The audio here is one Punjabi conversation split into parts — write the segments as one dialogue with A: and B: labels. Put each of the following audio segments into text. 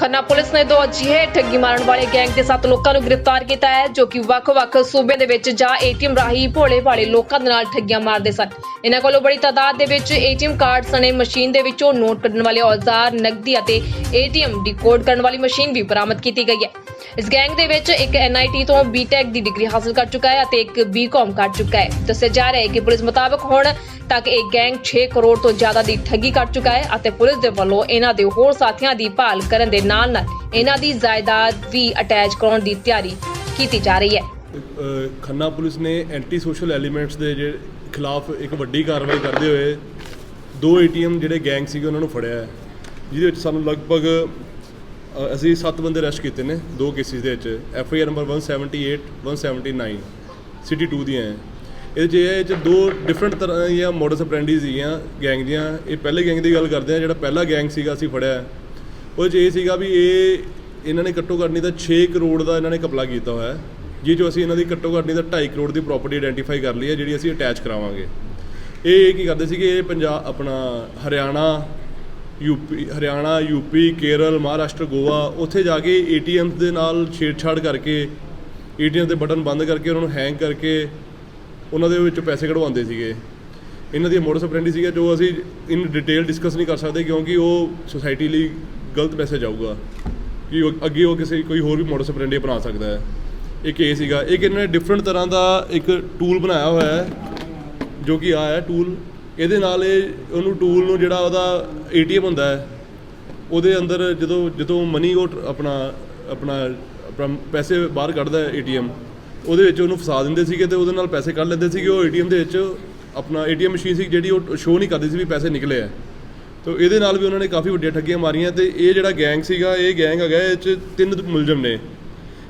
A: ਖੰਨਾ ਪੁਲਿਸ ਨੇ ਦੋ ਅਜਿਹੇ ਠੱਗੀ ਮਾਰਨ ਵਾਲੇ ਗੈਂਗ ਦੇ ਸੱਤ ਲੋਕਾਂ ਨੂੰ ਗ੍ਰਿਫਤਾਰ ਕੀਤਾ ਹੈ, ਜੋ ਕਿ ਵੱਖ-ਵੱਖ ਸੂਬੇ ਦੇ ਵਿੱਚ ਜਾਂ ਏਟੀਐਮ ਰਾਹੀਂ ਭੋਲੇ ਭਾਲੇ ਲੋਕਾਂ ਦੇ ਨਾਲ ਠੱਗੀਆਂ ਮਾਰਦੇ ਸਨ। ਇਹਨਾਂ ਕੋਲੋਂ ਬੜੀ ਤਾਦਾਦ ਦੇ ਵਿੱਚ ਏਟੀਐਮ ਕਾਰਡ, ਸਣੇ ਮਸ਼ੀਨ ਦੇ ਵਿੱਚੋਂ ਨੋਟ ਕੱਢਣ ਵਾਲੇ ਔਜ਼ਾਰ, ਨਕਦੀ ਅਤੇ ਏਟੀਐਮ ਡਿਕੋਡ ਕਰਨ ਵਾਲੀ ਮਸ਼ੀਨ ਵੀ ਬਰਾਮਦ ਕੀਤੀ ਗਈ ਹੈ। ਇਸ ਗੈਂਗ ਦੇ ਵਿੱਚ ਇੱਕ ਐਨਆਈਟੀ ਤੋਂ ਬੀਟੈਕ ਦੀ ਡਿਗਰੀ ਹਾਸਲ ਕਰ ਚੁੱਕਾ ਹੈ ਅਤੇ ਇੱਕ ਬੀਕਾਮ ਕਰ ਚੁੱਕਾ ਹੈ। ਦੱਸਿਆ ਜਾ ਰਿਹਾ ਹੈ ਕਿ ਪੁਲਿਸ ਮੁਤਾਬਕ ਹੁਣ ਤੱਕ ਇਹ ਗੈਂਗ 6 ਕਰੋੜ ਤੋਂ ਜ਼ਿਆਦਾ ਦੀ ਠੱਗੀ ਕਰ ਚੁੱਕਾ ਹੈ ਅਤੇ ਪੁਲਿਸ ਦੇ ਵੱਲੋਂ ਇਹਨਾਂ ਦੇ ਹੋਰ ਸਾਥੀਆਂ ਦੀ ਭਾਲ ਕਰਨ ਦੇ ਨਾਲ ਨਾਲ ਇਹਨਾਂ ਦੀ ਜਾਇਦਾਦ ਵੀ ਅਟੈਚ ਕਰਾਉਣ ਦੀ ਤਿਆਰੀ ਕੀਤੀ ਜਾ ਰਹੀ ਹੈ।
B: ਖੰਨਾ ਪੁਲਿਸ ਨੇ ਐਂਟੀ ਸੋਸ਼ਲ ਐਲੀਮੈਂਟਸ ਦੇ ਜਿਹੜੇ ਖਿਲਾਫ ਇੱਕ ਵੱਡੀ ਕਾਰਵਾਈ ਕਰਦੇ ਹੋਏ ਦੋ ਏਟੀਐਮ ਜਿਹੜੇ ਗੈਂਗ ਸੀਗੇ ਉਹਨਾਂ ਨੂੰ ਫੜਿਆ ਹੈ। ਜਿਹਦੇ ਵਿੱਚ ਸਾਨੂੰ ਲਗਭਗ ਅਸੀਂ 7 ਬੰਦੇ ਅਰੈਸਟ ਕੀਤੇ ਨੇ ਦੋ ਕੇਸਿਸ ਦੇ ਵਿੱਚ। F I R number 178 179 city 2 ਦੀਆਂ ਹੈ ਇਹਦੇ 'ਚ ਇਹ ਹੈ, ਇਹ 'ਚ ਦੋ ਡਿਫਰੈਂਟ ਤਰ੍ਹਾਂ ਦੀਆਂ ਮੋਡਸ ਅਪਰੈਂਡੀ ਸੀਗੀਆਂ ਗੈਂਗ ਦੀਆਂ ਇਹ ਪਹਿਲੇ ਗੈਂਗ ਦੀ ਗੱਲ ਕਰਦੇ ਆ ਜਿਹੜਾ ਪਹਿਲਾ ਗੈਂਗ ਸੀਗਾ ਅਸੀਂ ਫੜਿਆ ਹੈ, ਉਹਦੇ 'ਚ ਇਹ ਸੀਗਾ ਵੀ ਇਹ ਇਹਨਾਂ ਨੇ ਘੱਟੋ ਘੱਟ ਨਹੀਂ ਤਾਂ 6 ਕਰੋੜ ਦਾ ਇਹਨਾਂ ਨੇ ਕਪਲਾ ਕੀਤਾ ਹੋਇਆ ਹੈ ਜਿਹ ਅਸੀਂ ਇਹਨਾਂ ਦੀ ਘੱਟੋ ਘੱਟ ਨਹੀਂ ਤਾਂ 2.5 ਕਰੋੜ ਦੀ ਪ੍ਰਾਪਰਟੀ ਆਇਡੈਂਟੀਫਾਈ ਕਰ ਲਈ ਹੈ ਜਿਹੜੀ ਅਸੀਂ ਅਟੈਚ ਕਰਾਵਾਂਗੇ। ਇਹ ਕੀ ਕਰਦੇ ਸੀਗੇ ਇਹ ਪੰਜਾਬ ਆਪਣਾ ਹਰਿਆਣਾ ਯੂਪੀ ਹਰਿਆਣਾ ਯੂਪੀ ਕੇਰਲ ਮਹਾਰਾਸ਼ਟਰ ਗੋਆ ਉੱਥੇ ਜਾ ਕੇ ਏਟੀਐਮਸ ਦੇ ਨਾਲ ਛੇੜਛਾੜ ਕਰਕੇ ਏਟੀਐਮ ਦੇ ਬਟਨ ਬੰਦ ਕਰਕੇ ਉਹਨਾਂ ਨੂੰ ਹੈਂਗ ਕਰਕੇ ਉਹਨਾਂ ਦੇ ਵਿੱਚੋਂ ਪੈਸੇ ਕਢਵਾਉਂਦੇ ਸੀਗੇ। ਇਹਨਾਂ ਦੀ ਮੋਡਸ ਅਪਰੈਂਡੀ ਸੀਗਾ ਜੋ ਅਸੀਂ ਇਨ ਡਿਟੇਲ ਡਿਸਕਸ ਨਹੀਂ ਕਰ ਸਕਦੇ ਕਿਉਂਕਿ ਉਹ ਸੁਸਾਇਟੀ ਲਈ ਗਲਤ ਮੈਸੇਜ ਆਊਗਾ ਕਿ ਉਹ- ਅੱਗੇ ਉਹ ਕਿਸੇ ਕੋਈ ਹੋਰ ਵੀ ਮੋਡਸ ਅਪਰੈਂਡੀ ਬਣਾ ਸਕਦਾ ਹੈ। ਇੱਕ ਇਹ ਸੀਗਾ। ਇੱਕ ਇਹਨਾਂ ਨੇ ਡਿਫਰੈਂਟ ਤਰ੍ਹਾਂ ਦਾ ਇੱਕ ਟੂਲ ਬਣਾਇਆ ਹੋਇਆ ਹੈ, ਜੋ ਕਿ ਆ ਹੈ ਟੂਲ ਇਹਦੇ ਨਾਲ ਇਹ ਉਹਨੂੰ ਟੂਲ ਨੂੰ ਜਿਹੜਾ ਉਹਦਾ ਏਟੀਐਮ ਹੁੰਦਾ ਹੈ, ਉਹਦੇ ਅੰਦਰ ਜਦੋਂ ਜਦੋਂ ਮਨੀ ਉਹ ਆਪਣਾ ਆਪਣਾ ਆਪਣਾ ਪੈਸੇ ਬਾਹਰ ਕੱਢਦਾ ਹੈ ਏਟੀਐਮ ਉਹਦੇ ਵਿੱਚ ਉਹਨੂੰ ਫਸਾ ਦਿੰਦੇ ਸੀਗੇ ਤੇ ਉਹਦੇ ਨਾਲ ਪੈਸੇ ਕੱਢ ਲੈਂਦੇ ਸੀਗੇ। ਉਹ ਏਟੀਐਮ ਦੇ ਵਿੱਚ ਆਪਣਾ ਏਟੀਐਮ ਮਸ਼ੀਨ ਸੀ ਜਿਹੜੀ ਉਹ ਸ਼ੋਅ ਨਹੀਂ ਕਰਦੀ ਸੀ ਵੀ ਪੈਸੇ ਨਿਕਲੇ ਆ ਤੋ ਇਹਦੇ ਨਾਲ ਵੀ ਉਹਨਾਂ ਨੇ ਕਾਫੀ ਵੱਡੀਆਂ ਠੱਗੀਆਂ ਮਾਰੀਆਂ ਤੇ ਇਹ ਜਿਹੜਾ ਗੈਂਗ ਸੀਗਾ, ਇਹ ਗੈਂਗ ਹੈਗਾ ਇਹ 'ਚ ਤਿੰਨ ਮੁਲਜ਼ਮ ਨੇ।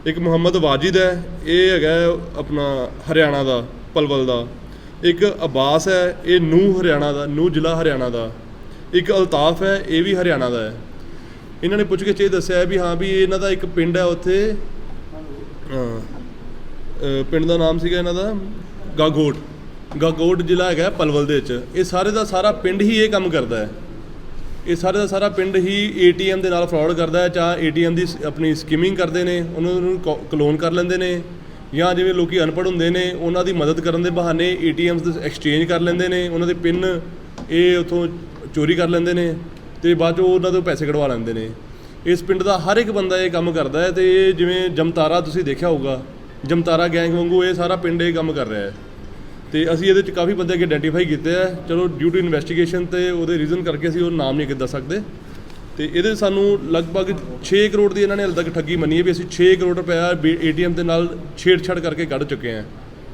B: ਇੱਕ ਮੁਹੰਮਦ ਵਾਜਿਦ ਹੈ, ਇਹ ਹੈਗਾ ਆਪਣਾ ਹਰਿਆਣਾ ਦਾ, ਪਲਵਲ ਦਾ। ਇੱਕ ਅਬਾਸ ਹੈ, ਇਹ ਨੂ ਹਰਿਆਣਾ ਦਾ ਨੂ ਜ਼ਿਲ੍ਹਾ ਹਰਿਆਣਾ ਦਾ। ਇੱਕ ਅਲਤਾਫ ਹੈ, ਇਹ ਵੀ ਹਰਿਆਣਾ ਦਾ ਹੈ। ਇਹਨਾਂ ਨੇ ਪੁੱਛ ਕੇ ਇਹ ਦੱਸਿਆ ਵੀ ਹਾਂ ਵੀ ਇਹਨਾਂ ਦਾ ਇੱਕ ਪਿੰਡ ਹੈ ਉੱਥੇ। ਪਿੰਡ ਦਾ ਨਾਮ ਸੀਗਾ ਇਹਨਾਂ ਦਾ ਗਾਗੋਟ। ਗਾਗੋਟ ਜ਼ਿਲ੍ਹਾ ਹੈਗਾ ਪਲਵਲ ਦੇ ਵਿੱਚ। ਇਹ ਸਾਰੇ ਦਾ ਸਾਰਾ ਪਿੰਡ ਹੀ ਇਹ ਕੰਮ ਕਰਦਾ ਹੈ। ਇਹ ਸਾਰੇ ਦਾ ਸਾਰਾ ਪਿੰਡ ਹੀ ਏਟੀਐਮ ਦੇ ਨਾਲ ਫਰਾਡ ਕਰਦਾ ਹੈ ਚਾਹ ਏਟੀਐਮ ਦੀ ਸ- ਆਪਣੀ ਸਕੀਮਿੰਗ ਕਰਦੇ ਨੇ, ਉਹਨਾਂ ਨੂੰ ਕਲੋਨ ਕਰ ਲੈਂਦੇ ਨੇ ਜਾਂ ਜਿਵੇਂ ਲੋਕੀ ਅਨਪੜ੍ਹ ਹੁੰਦੇ ਨੇ, ਉਹਨਾਂ ਦੀ ਮਦਦ ਕਰਨ ਦੇ ਬਹਾਨੇ ਏਟੀਐਮਸ ਦੇ ਐਕਸਚੇਂਜ ਕਰ ਲੈਂਦੇ ਨੇ, ਉਹਨਾਂ ਦੇ ਪਿੰਨ ਇਹ ਉਥੋਂ ਚੋਰੀ ਕਰ ਲੈਂਦੇ ਨੇ ਤੇ ਬਾਅਦ 'ਚੋਂ ਉਹਨਾਂ ਤੋਂ ਪੈਸੇ ਕਢਵਾ ਲੈਂਦੇ ਨੇ। ਇਸ ਪਿੰਡ ਦਾ ਹਰ ਇੱਕ ਬੰਦਾ ਇਹ ਕੰਮ ਕਰਦਾ ਹੈ ਤੇ ਇਹ ਜਿਵੇਂ ਜਮਤਾਰਾ ਤੁਸੀਂ ਦੇਖਿਆ ਹੋਊਗਾ, ਜਮਤਾਰਾ ਗੈਂਗ ਵਾਂਗੂ ਇਹ ਸਾਰਾ ਪਿੰਡ ਇਹ ਕੰਮ ਕਰ ਰਿਹਾ ਹੈ। ਤੇ ਅਸੀਂ ਇਹਦੇ ਵਿੱਚ ਕਾਫੀ ਬੰਦੇ ਅੱਗੇ ਆਇਡੈਂਟੀਫਾਈ ਕੀਤੇ ਆ। ਚਲੋ ਡਿਊ ਟੂ ਇਨਵੈਸਟੀਗੇਸ਼ਨ ਤੇ ਉਹਦੇ ਰੀਜ਼ਨ ਕਰਕੇ ਅਸੀਂ ਉਹ ਨਾਮ ਨਹੀਂ ਦੱਸ ਸਕਦੇ। ਤੇ ਇਹਦੇ ਸਾਨੂੰ ਲਗਭਗ 6 ਕਰੋੜ ਦੀ ਇਹਨਾਂ ਨੇ ਹਾਲੇ ਤੱਕ ਠੱਗੀ ਮੰਨੀ ਹੈ ਵੀ ਅਸੀਂ 6 ਕਰੋੜ ਰੁਪਇਆ ਏਟੀਐਮ ਦੇ ਨਾਲ ਛੇੜਛਾੜ ਕਰਕੇ ਕੱਢ ਚੁੱਕੇ ਹਾਂ।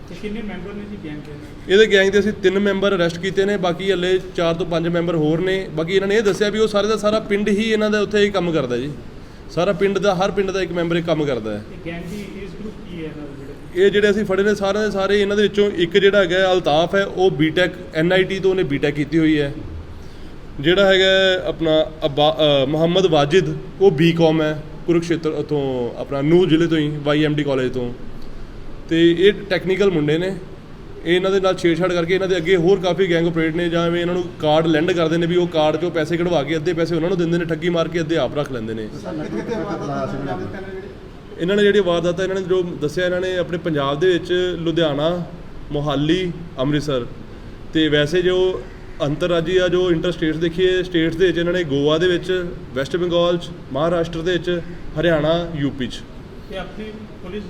C: ਤੇ ਕਿੰਨੇ ਮੈਂਬਰ ਨੇ ਜੀ ਗੈਂਗ ਦੇ?
B: ਇਹਦੇ ਗੈਂਗ ਦੇ ਅਸੀਂ ਤਿੰਨ ਮੈਂਬਰ ਅਰੈਸਟ ਕੀਤੇ ਨੇ ਬਾਕੀ ਹਲੇ 4 ਤੋਂ 5 ਮੈਂਬਰ ਹੋਰ ਨੇ। ਬਾਕੀ ਇਹਨਾਂ ਨੇ ਇਹ ਦੱਸਿਆ ਵੀ ਉਹ ਸਾਰੇ ਦਾ ਸਾਰਾ ਪਿੰਡ ਹੀ ਇਹਨਾਂ ਦਾ ਉੱਥੇ ਹੀ ਕੰਮ ਕਰਦਾ ਜੀ। ਸਾਰਾ ਪਿੰਡ ਦਾ ਹਰ ਪਿੰਡ ਦਾ ਇੱਕ ਮੈਂਬਰ ਇਹ ਕੰਮ ਕਰਦਾ ਹੈ।
C: ਗੈਂਗ ਦੀ
B: ਇਹ ਜਿਹੜੇ ਅਸੀਂ ਫੜੇ ਨੇ ਸਾਰੇ ਦੇ ਸਾਰੇ ਇਹਨਾਂ ਦੇ ਵਿੱਚੋਂ ਇੱਕ ਜਿਹੜਾ ਹੈਗਾ ਅਲਤਾਫ ਹੈ ਉਹ ਬੀਟੈਕ ਐਨਆਈਟੀ ਤੋਂ ਉਹਨੇ ਬੀਟੈਕ ਕੀਤੀ ਹੋਈ ਹੈ ਜਿਹੜਾ ਹੈਗਾ ਆਪਣਾ ਅਬਾ- ਮੁਹੰਮਦ ਵਾਜਿਦ ਉਹ ਬੀਕਾਮ ਹੈ ਕੁਰੂਕਸ਼ੇਤਰ ਤੋਂ ਆਪਣਾ ਨੂਹ ਜ਼ਿਲ੍ਹੇ ਤੋਂ ਹੀ ਵਾਈਐਮਡੀ ਕਾਲਜ ਤੋਂ ਤੇ ਇਹ ਟੈਕਨੀਕਲ ਮੁੰਡੇ ਨੇ ਇਹ ਇਹਨਾਂ ਦੇ ਨਾਲ ਛੇੜਛਾੜ ਕਰਕੇ ਇਹਨਾਂ ਦੇ ਅੱਗੇ ਹੋਰ ਕਾਫੀ ਗੈਂਗ ਆਪਰੇਟ ਨੇ ਜਾਂ ਐਵੇਂ ਇਹਨਾਂ ਨੂੰ ਕਾਰਡ ਲੈਂਡ ਕਰਦੇ ਨੇ ਵੀ ਉਹ ਕਾਰਡ 'ਚੋਂ ਪੈਸੇ ਕਢਵਾ ਕੇ ਅੱਧੇ ਪੈਸੇ ਉਹਨਾਂ ਨੂੰ ਦਿੰਦੇ ਨੇ ਠੱਗੀ ਮਾਰ ਕੇ ਅੱਧੇ ਆਪ ਰੱਖ ਲੈਂਦੇ ਨੇ ਇਹਨਾਂ ਨੇ ਜਿਹੜੀ ਵਾਰਦਾਤ ਇਹਨਾਂ ਨੇ ਜੋ ਦੱਸਿਆ ਇਹਨਾਂ ਨੇ ਆਪਣੇ ਪੰਜਾਬ ਦੇ ਵਿੱਚ ਲੁਧਿਆਣਾ ਮੋਹਾਲੀ ਅੰਮ੍ਰਿਤਸਰ ਤੇ ਵੈਸੇ ਜੋ ਅੰਤਰਰਾਜੀ ਆ ਜੋ ਇੰਟਰ ਸਟੇਟਸ ਦੇਖੀਏ ਸਟੇਟਸ ਦੇ ਵਿੱਚ ਇਹਨਾਂ ਨੇ ਗੋਆ ਦੇ ਵਿੱਚ ਵੈਸਟ ਬੰਗਾਲ ਚ ਮਹਾਰਾਸ਼ਟਰ ਦੇ ਵਿੱਚ ਹਰਿਆਣਾ ਯੂਪੀ ਚ।
C: ਤੇ ਆਪਣੀ ਪੁਲਿਸ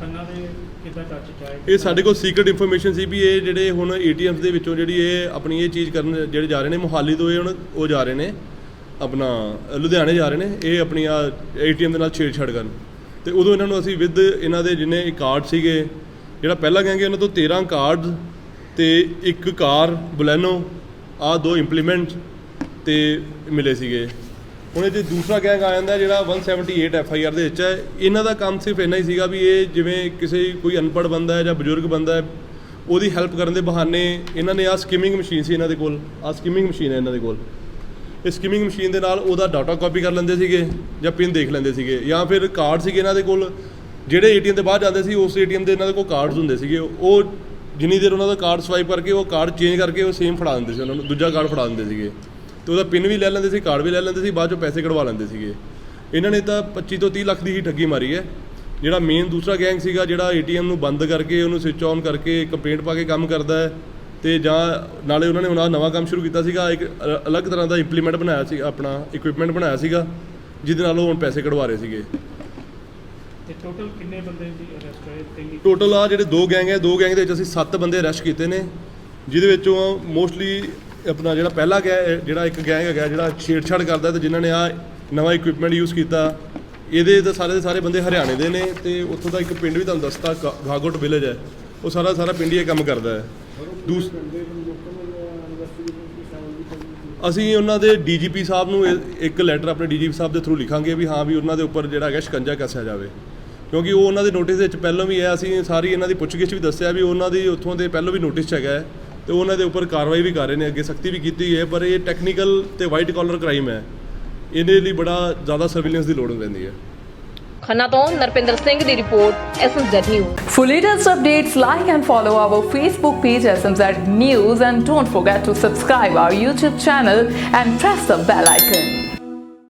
C: ਖੰਨਾ ਦੇ ਕਿੱਦਾਂ ਟੱਚ ਚ ਆਏ?
B: ਇਹ ਸਾਡੇ ਕੋਲ ਸੀਕ੍ਰੀਟ ਇਨਫੋਰਮੇਸ਼ਨ ਸੀ ਵੀ ਇਹ ਜਿਹੜੇ ਹੁਣ ਏਟੀਐਮਸ ਦੇ ਵਿੱਚੋਂ ਜਿਹੜੀ ਇਹ ਆਪਣੀ ਇਹ ਚੀਜ਼ ਕਰਨ ਜਿਹੜੇ ਜਾ ਰਹੇ ਨੇ ਮੋਹਾਲੀ ਤੋਂ ਇਹ ਹੁਣ ਉਹ ਜਾ ਰਹੇ ਨੇ ਆਪਣਾ ਲੁਧਿਆਣੇ ਜਾ ਰਹੇ ਨੇ ਇਹ ਆਪਣੀ ਆ ਏਟੀਐਮ ਦੇ ਨਾਲ ਛੇੜਛਾੜ ਕਰਨ। ਤੇ ਉਦੋਂ ਇਹਨਾਂ ਨੂੰ ਅਸੀਂ ਵਿਦ ਇਹਨਾਂ ਦੇ ਜਿੰਨੇ ਕਾਰਡ ਸੀਗੇ, ਜਿਹੜਾ ਪਹਿਲਾ ਗੈਂਗ ਹੈ ਉਹਨਾਂ ਤੋਂ 13 ਕਾਰਡ ਤੇ ਇੱਕ ਕਾਰ ਬੁਲੈਨੋ ਆ ਦੋ ਇੰਪਲੀਮੈਂਟ ਤੇ ਮਿਲੇ ਸੀਗੇ। ਹੁਣ ਇਹ ਜੇ ਦੂਸਰਾ ਗੈਂਗ ਆ ਜਾਂਦਾ ਜਿਹੜਾ 178 ਐਫ ਆਈ ਆਰ ਦੇ ਵਿੱਚ ਹੈ। ਇਹਨਾਂ ਦਾ ਕੰਮ ਸਿਰਫ ਇੰਨਾ ਹੀ ਸੀਗਾ ਵੀ ਇਹ ਜਿਵੇਂ ਕਿਸੇ ਕੋਈ ਅਨਪੜ੍ਹ ਬੰਦਾ ਹੈ ਜਾਂ ਬਜ਼ੁਰਗ ਬੰਦਾ ਹੈ, ਉਹਦੀ ਹੈਲਪ ਕਰਨ ਦੇ ਬਹਾਨੇ ਇਹਨਾਂ ਨੇ ਆ ਸਕਿਮਿੰਗ ਮਸ਼ੀਨ ਸੀ ਇਹਨਾਂ ਦੇ ਕੋਲ ਆ ਸਕਿਮਿੰਗ ਮਸ਼ੀਨ ਹੈ ਇਹਨਾਂ ਦੇ ਕੋਲ। ਇਹ ਸਕੀਮਿੰਗ ਮਸ਼ੀਨ ਦੇ ਨਾਲ ਉਹਦਾ ਡਾਟਾ ਕਾਪੀ ਕਰ ਲੈਂਦੇ ਸੀਗੇ ਜਾਂ ਪਿਨ ਦੇਖ ਲੈਂਦੇ ਸੀਗੇ ਜਾਂ ਫਿਰ ਕਾਰਡ ਸੀਗੇ ਇਹਨਾਂ ਦੇ ਕੋਲ। ਜਿਹੜੇ ਏਟੀਐਮ ਦੇ ਬਾਹਰ ਜਾਂਦੇ ਸੀ, ਉਸ ਏਟੀਐਮ ਦੇ ਇਹਨਾਂ ਦੇ ਕੋਲ ਕਾਰਡਸ ਹੁੰਦੇ ਸੀਗੇ। ਉਹ ਜਿੰਨੀ ਦੇਰ ਉਹਨਾਂ ਦਾ ਕਾਰਡ ਸਵਾਈਪ ਕਰਕੇ ਉਹ ਕਾਰਡ ਚੇਂਜ ਕਰਕੇ ਉਹ ਸੇਮ ਫੜਾ ਦਿੰਦੇ ਸੀ ਉਹਨਾਂ ਨੂੰ, ਦੂਜਾ ਕਾਰਡ ਫੜਾ ਦਿੰਦੇ ਸੀਗੇ। ਤੇ ਉਹਦਾ ਪਿਨ ਵੀ ਲੈ ਲੈਂਦੇ ਸੀ ਕਾਰਡ ਵੀ ਲੈ ਲੈਂਦੇ ਸੀ, ਬਾਅਦ ਚੋਂ ਪੈਸੇ ਕਢਵਾ ਲੈਂਦੇ ਸੀਗੇ। ਇਹਨਾਂ ਨੇ ਤਾਂ 25 ਤੋਂ 30 ਲੱਖ ਦੀ ਹੀ ਠੱਗੀ ਮਾਰੀ ਹੈ। ਜਿਹੜਾ ਮੇਨ ਦੂਸਰਾ ਗੈਂਗ ਸੀਗਾ, ਜਿਹੜਾ ਏਟੀਐਮ ਨੂੰ ਬੰਦ ਕਰਕੇ, ਉਹਨੂੰ ਸਵਿਚ ਆਨ ਕਰਕੇ ਕੰਪਲੇਂਟ ਪਾ ਕੇ ਕੰਮ ਕਰਦਾ ਹੈ। ਤੇ ਜਾਂ ਨਾਲੇ ਉਹਨਾਂ ਨੇ ਹੁਣ ਆਹ ਨਵਾਂ ਕੰਮ ਸ਼ੁਰੂ ਕੀਤਾ ਸੀਗਾ ਇੱਕ ਅਲੱਗ ਤਰ੍ਹਾਂ ਦਾ ਇੰਪਲੀਮੈਂਟ ਬਣਾਇਆ ਸੀ ਆਪਣਾ ਇਕਵਿਪਮੈਂਟ ਬਣਾਇਆ ਸੀਗਾ ਜਿਹਦੇ ਨਾਲ ਉਹ ਹੁਣ ਪੈਸੇ ਕਢਵਾ ਰਹੇ ਸੀਗੇ।
C: ਤੇ ਟੋਟਲ ਕਿੰਨੇ ਬੰਦੇ ਦੀ ਅਰੈਸਟ ਹੋਏ ਤਿੰਨ
B: ਟੋਟਲ ਆ ਜਿਹੜੇ ਦੋ ਗੈਂਗ ਹੈ ਦੋ ਗੈਂਗ ਦੇ ਵਿੱਚ ਅਸੀਂ 7 ਬੰਦੇ ਅਰੈਸਟ ਕੀਤੇ ਨੇ ਜਿਹਦੇ ਵਿੱਚੋਂ ਮੋਸਟਲੀ ਆਪਣਾ ਜਿਹੜਾ ਪਹਿਲਾ ਗੈ ਜਿਹੜਾ ਇੱਕ ਗੈਂਗ ਹੈਗਾ ਜਿਹੜਾ ਛੇੜਛਾੜ ਕਰਦਾ ਤੇ ਜਿਨ੍ਹਾਂ ਨੇ ਆ ਨਵਾਂ ਇਕਵਿਪਮੈਂਟ ਯੂਜ਼ ਕੀਤਾ ਇਹਦੇ ਤਾਂ ਸਾਰੇ ਦੇ ਸਾਰੇ ਬੰਦੇ ਹਰਿਆਣੇ ਦੇ ਨੇ ਤੇ ਉੱਥੋਂ ਦਾ ਇੱਕ ਪਿੰਡ ਵੀ ਤੁਹਾਨੂੰ ਦੱਸਤਾ ਗਾਗੋਟ ਵਿਲੇਜ ਹੈ ਉਹ ਸਾਰਾ ਸਾਰਾ ਪਿੰਡ ਹੀ ਇਹ ਕੰਮ ਕਰਦਾ ਹੈ। ਦੂਸ ਅਸੀਂ ਉਹਨਾਂ ਦੇ ਡੀਜੀਪੀ ਸਾਹਿਬ ਨੂੰ ਇੱਕ ਲੈਟਰ ਆਪਣੇ ਡੀਜੀਪੀ ਸਾਹਿਬ ਦੇ ਥਰੂ ਲਿਖਾਂਗੇ ਵੀ ਹਾਂ ਵੀ ਉਹਨਾਂ ਦੇ ਉੱਪਰ ਜਿਹੜਾ ਹੈਗਾ ਸ਼ਿਕੰਜਾ ਕੱਸਿਆ ਜਾਵੇ। ਕਿਉਂਕਿ ਉਹ ਉਹਨਾਂ ਦੇ ਨੋਟਿਸ ਦੇ ਵਿੱਚ ਪਹਿਲਾਂ ਵੀ ਹੈ, ਅਸੀਂ ਸਾਰੀ ਇਹਨਾਂ ਦੀ ਪੁੱਛਗਿੱਛ ਵੀ ਦੱਸਿਆ ਵੀ ਉਹਨਾਂ ਦੀ ਉੱਥੋਂ ਦੇ ਪਹਿਲਾਂ ਵੀ ਨੋਟਿਸ 'ਚ ਹੈਗਾ ਹੈ ਤੇ ਉਹਨਾਂ ਦੇ ਉੱਪਰ ਕਾਰਵਾਈ ਵੀ ਕਰ ਰਹੇ ਨੇ, ਅੱਗੇ ਸਖਤੀ ਵੀ ਕੀਤੀ ਹੈ, ਪਰ ਇਹ ਟੈਕਨੀਕਲ ਤੇ ਵਾਈਟ ਕਾਲਰ ਕ੍ਰਾਈਮ ਹੈ। ਇਹਦੇ ਲਈ ਬੜਾ ਜ਼ਿਆਦਾ ਸਰਵੇਲੈਂਸ ਦੀ ਲੋੜ ਪੈਂਦੀ ਹੈ।
A: ਖੰਨਾ ਤੋਂ ਨਰਪਿੰਦਰ ਸਿੰਘ ਦੀ report SMZ news
D: For latest updates, like and follow our Facebook page SMZ News and don't forget to subscribe our YouTube channel and press the bell icon.